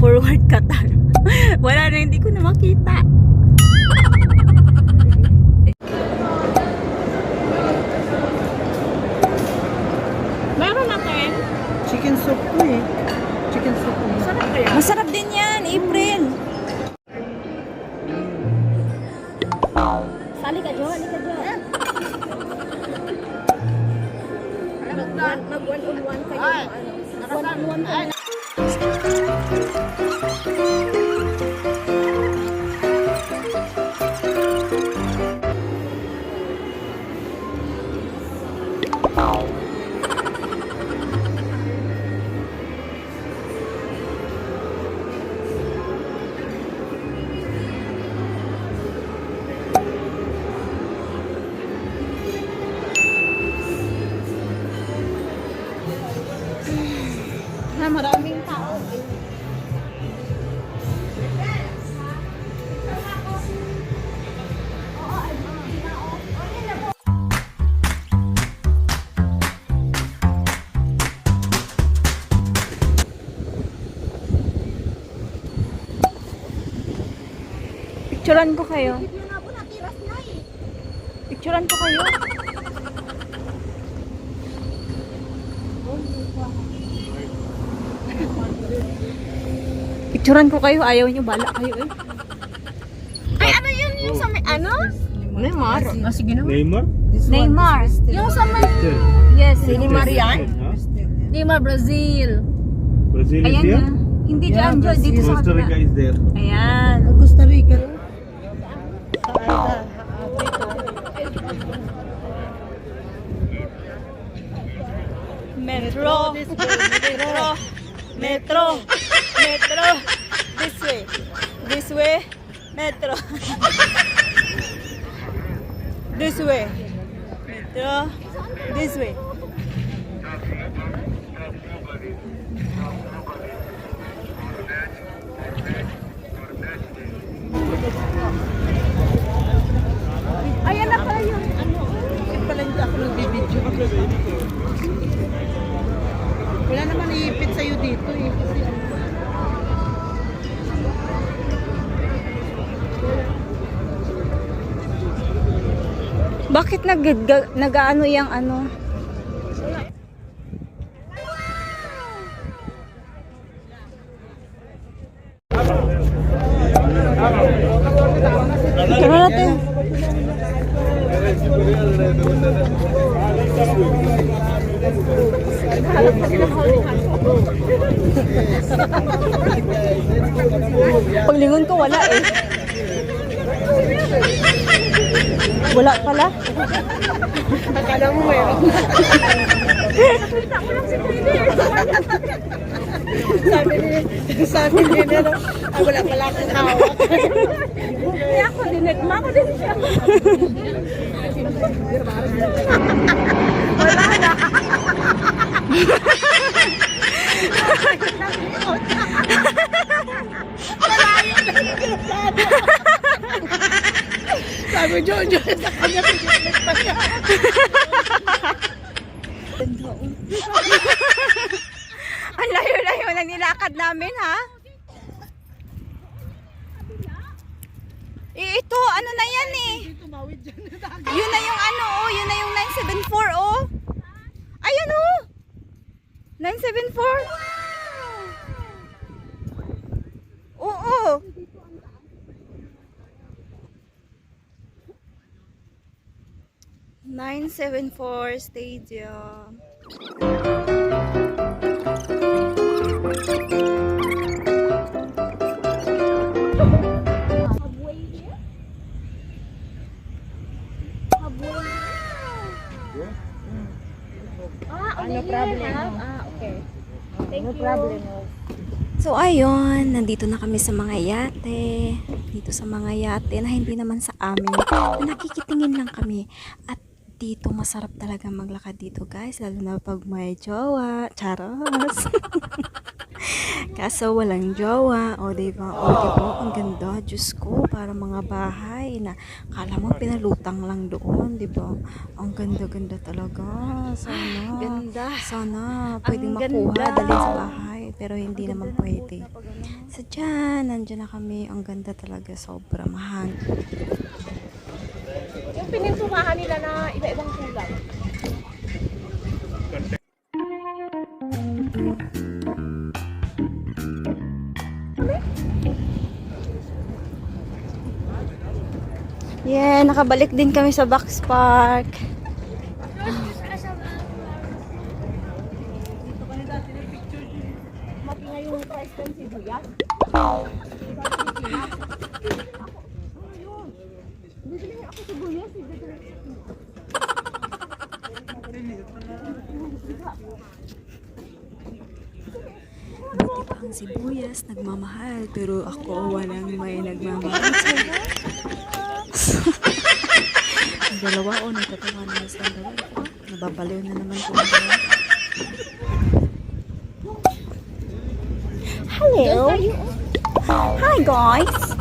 Forward Qatar. Wala na, hindi ko na makita. Meron natin. Chicken soup ko eh. Chicken soup ko. Sarap kaya? Masarap din yan, April. Sali ka, Jo. Sali ka, Jo. Mag- Mag one on one kayo. Ano, one on one kayo. Na Picturean ko kayo. Picturean ko kayo. Picturean ko kayo, ayaw nyo, bala kayo eh. Ay, ano yun yung sa may, ano? Neymar. Ah, sige na. Neymar? Neymar. Yung sa may, yes, si Neymar yan. Neymar, Brazil. Brazil is Ayan here? na. Hindi dyan, dyan, dito sa Costa Rica kabila. is there. Ayan. Costa Rica. Metro. Metro. Metro. Metro. This way. This way. Metro. This way. Metro. This way. Nagbibideo? Wala naman iipit sa'yo dito eh. Ano, Bakit nag nag-ano yung ano? Paglingon ko wala eh. Wala pala. Akala mo meron. sabi ni, sabi ni Nero, ah, wala pala akong hawak. Kaya ako, dinagma ko din siya. Wala na. Sabi Jojo, sa kanya pinipit pa niya. Ang layo-layo na nilakad namin, ha? Eh, ito, ano na yan eh? Yun na yung ano, oh. Yun na yung 974, oh. Ayan, oh. 974. Oo. Nine seven four stadium. Ano problem? Ah, okay. Thank no problem. So ayun, nandito na kami sa mga yate. Dito sa mga yate na hindi naman sa amin. Na nakikitingin lang kami. At dito masarap talaga maglakad dito guys. Lalo na pag may jowa. Charos. Kaso walang jowa. O diba? O diba? Ang ganda. Diyos ko. Para mga bahay na kala mo pinalutang lang doon. Diba? Ang ganda-ganda talaga. Sana. Ganda. Sana. Pwedeng makuha. Dalhin sa bahay. Pero hindi naman pwede. Sa So dyan, nandyan na kami. Ang ganda talaga, sobra mahang. Yung pinintumahan nila na iba-ibang kulay. Yeah, nakabalik din kami sa Box Park. Price ng sibuyas. Ang sibuyas, nagmamahal. Pero ako, walang may nagmamahal. dalawa, oh, natatawa na sa dalawa. Nababaliw na naman ko. Hello! Hi, guys!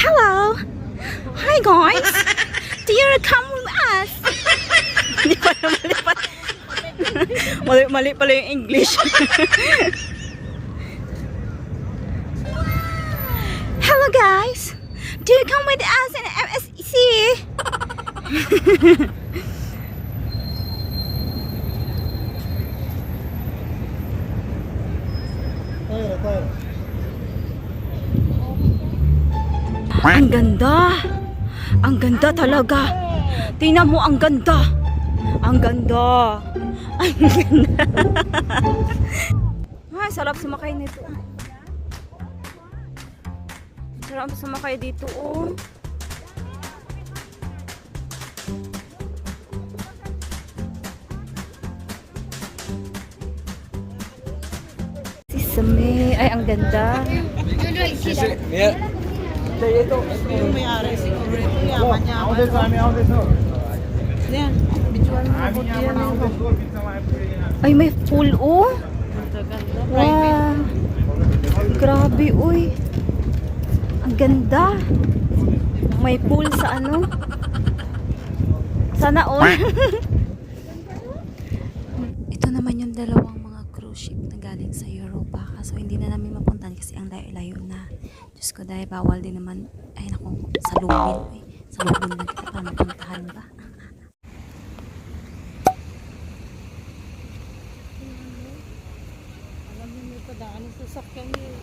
Hello! Hi, guys! Do you come with us? Mali pala, mali pala. mali, mali pala yung English. Hello, guys! Do you come with us in MSC? Ang ganda! Ang ganda talaga! Tingnan mo, ang ganda! Ang ganda! Ang ganda! Ay, sarap sumakay nito. Sarap sumakay dito, oh. Sesame. Ay, ang ganda. Yung may-ari siguro ito yaman niya. Ako diyan. Ay, may pool, oh. Wow. Grabe, uy. Ang ganda. May pool sa ano. Sana all. Ito naman yung dalawang mga cruise ship na galing sa Europa. Kaso hindi na namin mapuntahan kasi ang layo-layo na. Diyos ko, dahil bawal din naman. Ay, naku, salubin. Eh. Salubin lang kita para mapuntahan ba? Alam mo may padaan sa sasakyan niya.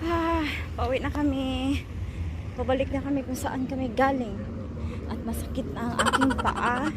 Ah, pauwi na kami. Pabalik na kami kung saan kami galing. At masakit na ang aking paa.